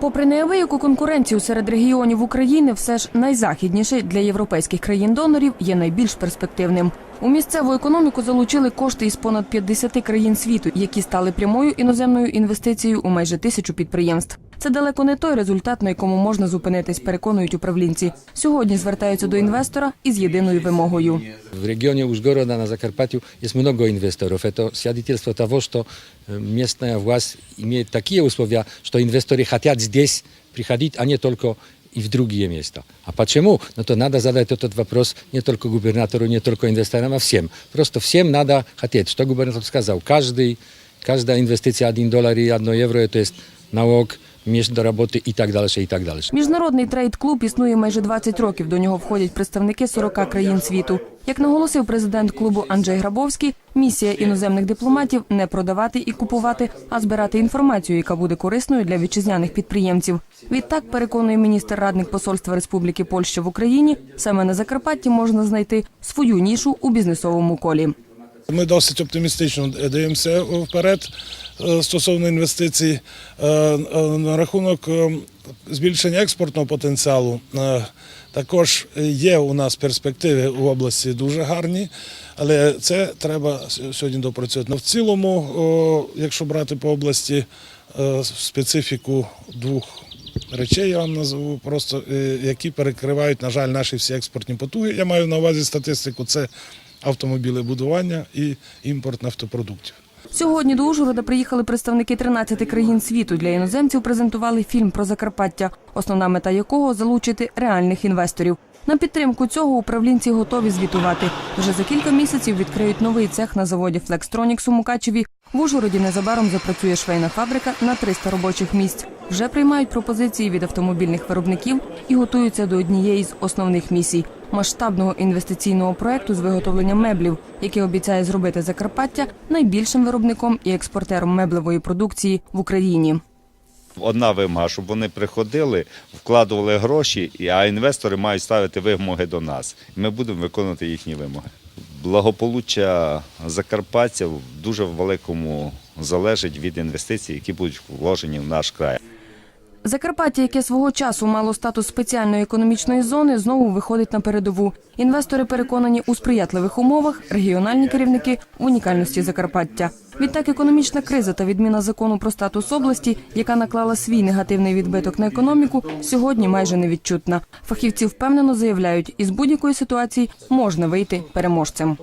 Попри неабияку конкуренцію серед регіонів України, все ж найзахідніший для європейських країн-донорів є найбільш перспективним. У місцеву економіку залучили кошти із понад 50 країн світу, які стали прямою іноземною інвестицією у майже тисячу підприємств. Це далеко не той результат, на якому можна зупинитись, переконують управлінці. Сьогодні звертаються до інвестора із єдиною вимогою. W regionie Użgoroda na Zakarpaciu jest mnogo inwestorów. To свидетельство того, что э, местная власть имеет такие условия, что инвесторы хотят здесь приходить, а не только и в другие места. А почему? Ну то надо задать этот вопрос не только губернатору, не только инвесторам, а всем. Просто всем надо хотеть. Что губернатор сказал? Каждый, каждая инвестиция 1 доллар и 1 евро, это есть налог, до работы и так дальше, и так дальше. Міжнародний трейд-клуб існує майже 20 років. До нього входять представники 40 країн світу. Як наголосив президент клубу Анджей Грабовський, місія іноземних дипломатів не продавати і купувати, а збирати інформацію, яка буде корисною для вітчизняних підприємців. Відтак переконує міністр радник посольства Республіки Польща в Україні, саме на Закарпатті можна знайти свою нішу у бізнесовому колі. Ми досить оптимістично дивимося вперед е, стосовно інвестицій. Е, е, На рахунок е, збільшення експортного потенціалу е, також є у нас перспективи в області дуже гарні, але це треба сьогодні допрацювати. В цілому, якщо брати по області е, специфіку двох речей, я вам назву просто е, які перекривають, на жаль, наші всі експортні потуги. Я маю на увазі статистику. Це автомобілебудування і імпорт нафтопродуктів. Сьогодні до Ужгорода приїхали представники 13 країн світу. Для іноземців презентували фільм про Закарпаття, основна мета якого залучити реальних інвесторів. На підтримку цього управлінці готові звітувати. Вже за кілька місяців відкриють новий цех на заводі Flextronics у Мукачеві. В Ужгороді незабаром запрацює швейна фабрика на 300 робочих місць. Вже приймають пропозиції від автомобільних виробників і готуються до однієї з основних місій масштабного інвестиційного проекту з виготовлення меблів, який обіцяє зробити Закарпаття найбільшим виробником і експортером меблевої продукції в Україні. Одна вимога, щоб вони приходили, вкладували гроші, а інвестори мають ставити вимоги до нас. Ми будемо виконувати їхні вимоги. Благополуччя закарпатців в дуже великому залежить від інвестицій, які будуть вложені в наш край. Закарпаття, яке свого часу мало статус спеціальної економічної зони, знову виходить на передову. Інвестори переконані у сприятливих умовах, регіональні керівники в унікальності Закарпаття. Відтак, економічна криза та відміна закону про статус області, яка наклала свій негативний відбиток на економіку, сьогодні майже невідчутна. Фахівці впевнено заявляють, із будь-якої ситуації можна вийти переможцем.